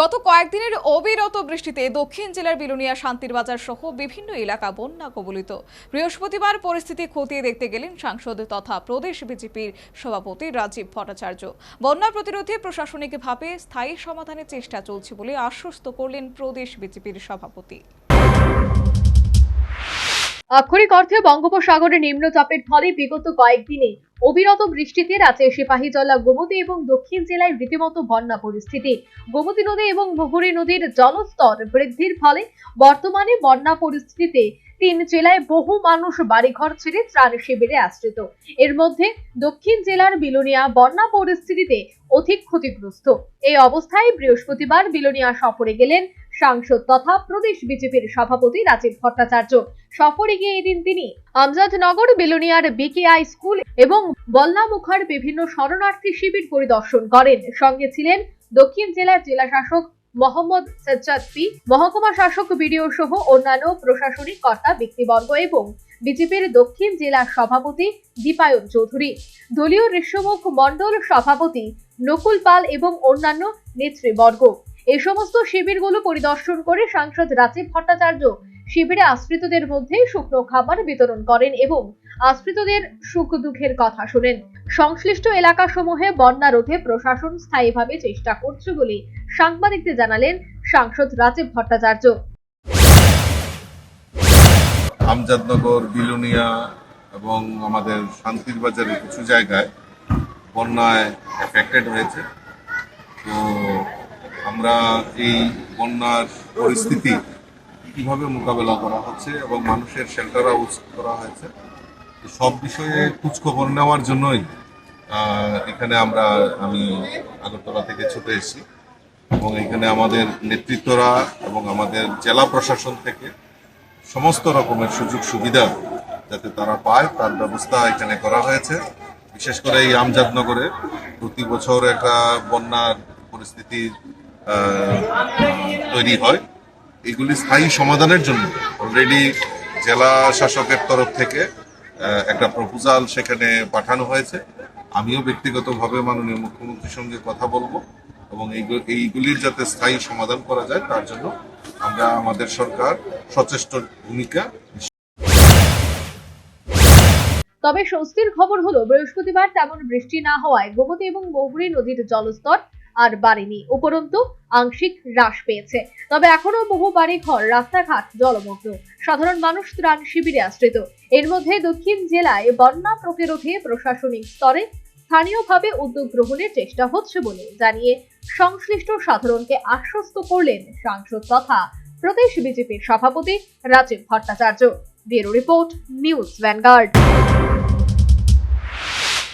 গত কয়েকদিনের অবিরত বৃষ্টিতে দক্ষিণ জেলার বিলুনিয়া শান্তির বাজার সহ বিভিন্ন এলাকা বন্যা কবলিত। বৃহস্পতিবার পরিস্থিতি খতিয়ে দেখতে গেলেন সাংসদ তথা প্রদেশ বিজেপির সভাপতি রাজীব ভট্টাচার্য। বন্যা প্রতিরোধে প্রশাসনিকভাবে স্থায়ী সমাধানের চেষ্টা চলছে বলে আশ্বস্ত করলেন প্রদেশ বিজেপির সভাপতি। আক্ষরিক অর্থে বঙ্গোপসাগরে নিম্নচাপের ফলে বিগত কয়েকদিনে অবিরত বৃষ্টিতে রাজ্যের সিপাহীজলা গোমতী এবং দক্ষিণ জেলায় রীতিমতো বন্যা পরিস্থিতি। গোমতী নদী এবং মুহুরী নদীর জলস্তর বৃদ্ধির ফলে বর্তমানে বন্যা পরিস্থিতিতে তিন জেলায় বহু মানুষ বাড়িঘর ছেড়ে ত্রাণ শিবিরে আশ্রিত। এর মধ্যে দক্ষিণ জেলার বিলোনিয়া বন্যা পরিস্থিতিতে অধিক ক্ষতিগ্রস্ত। এই অবস্থায় বৃহস্পতিবার বিলোনিয়া সফরে গেলেন সাংসদ তথা প্রদেশ বিজেপির সভাপতি রাজীব ভট্টাচার্য। সফরে গিয়ে এদিন তিনি আমজাদনগর, বিলোনিয়ার বিকেআই স্কুল এবং বল্লামুখার বিভিন্ন শরণার্থী শিবির পরিদর্শন করেন। সঙ্গে ছিলেন দক্ষিণ জেলার জেলা শাসক মোহাম্মদ সাজ্জাদ পি, মহকুমা শাসক বিডিও সহ অন্যান্য প্রশাসনিক কর্তা ব্যক্তিবর্গ এবং বিজেপির দক্ষিণ জেলা সভাপতি দীপায়ন চৌধুরী। দলীয় ঋষ্যমুখ মণ্ডল সভাপতি নকুল পাল এবং অন্যান্য নেতৃবর্গ। এই সমস্ত শিবিরগুলো পরিদর্শন করে সাংসদ রাজীব ভট্টাচার্য শিবিরে আশ্রিতদের মধ্যে শুকনো খাবার বিতরণ করেন এবং আশ্রিতদের সুখ দুঃখের কথা শোনেন। সংশ্লিষ্ট এলাকাসমূহে বন্যা রোধে প্রশাসন স্থায়ীভাবে চেষ্টা করছে বলে সাংবাদিকদের জানালেন সাংসদ রাজীব ভট্টাচার্য। আমজাদনগর, বিলুনিয়া এবং আমাদের শান্তির বাজারের কিছু জায়গায় বন্যায় এফেক্টেড হয়েছে। আমরা এই বন্যার পরিস্থিতি কীভাবে মোকাবেলা করা হচ্ছে এবং মানুষের শেল্টার হাউস করা হয়েছে সব বিষয়ে খোঁজখবর নেওয়ার জন্যই এখানে আমরা, আমি আগরতলা থেকে ছুটে এসেছি। এবং এখানে আমাদের নেতৃত্বরা এবং আমাদের জেলা প্রশাসন থেকে সমস্ত রকমের সুযোগ সুবিধা যাতে তারা পায়, তার ব্যবস্থা এখানে করা হয়েছে। বিশেষ করে এই আমজাদনগরে প্রতি বছর একটা বন্যার পরিস্থিতি তৈরি হয়। এগুলি স্থায়ী সমাধানের জন্য। অলরেডি জেলা শাসকের তরফ থেকে একটা প্রপোজাল সেখানে পাঠানো হয়েছে। আমিও ব্যক্তিগতভাবে মাননীয় মুখ্যমন্ত্রীর সঙ্গে কথা বলব এবং এইগু- এইগুলির যাতে স্থায়ী সমাধান করা যায়, তার জন্য আমরা আমাদের সরকার সচেষ্ট ভূমিকা তবে স্বস্তির খবর হলো, বৃহস্পতিবার তেমন বৃষ্টি না হওয়ায় গোমতী এবং মহুরী নদীর জলস্তর আর বাড়েনি। উপরন্তু, আংশিক হ্রাস পেয়েছে। তবে এখনও বহু বাড়ি ঘর রাস্তাঘাট জলমগ্ন। সাধারণ মানুষ ত্রাণ শিবিরে আশ্রিত। এর মধ্যে দক্ষিণ জেলায় বন্যা প্রতিরোধে প্রশাসনিক স্তরে স্থানীয়ভাবে উদ্যোগ গ্রহণের চেষ্টা হচ্ছে বলে জানিয়ে সংশ্লিষ্ট সাধারণকে আশ্বস্ত করলেন সাংসদ তথা প্রদেশ বিজেপির সভাপতি Rajib Bhattacharya. Bureau report, News Vanguard.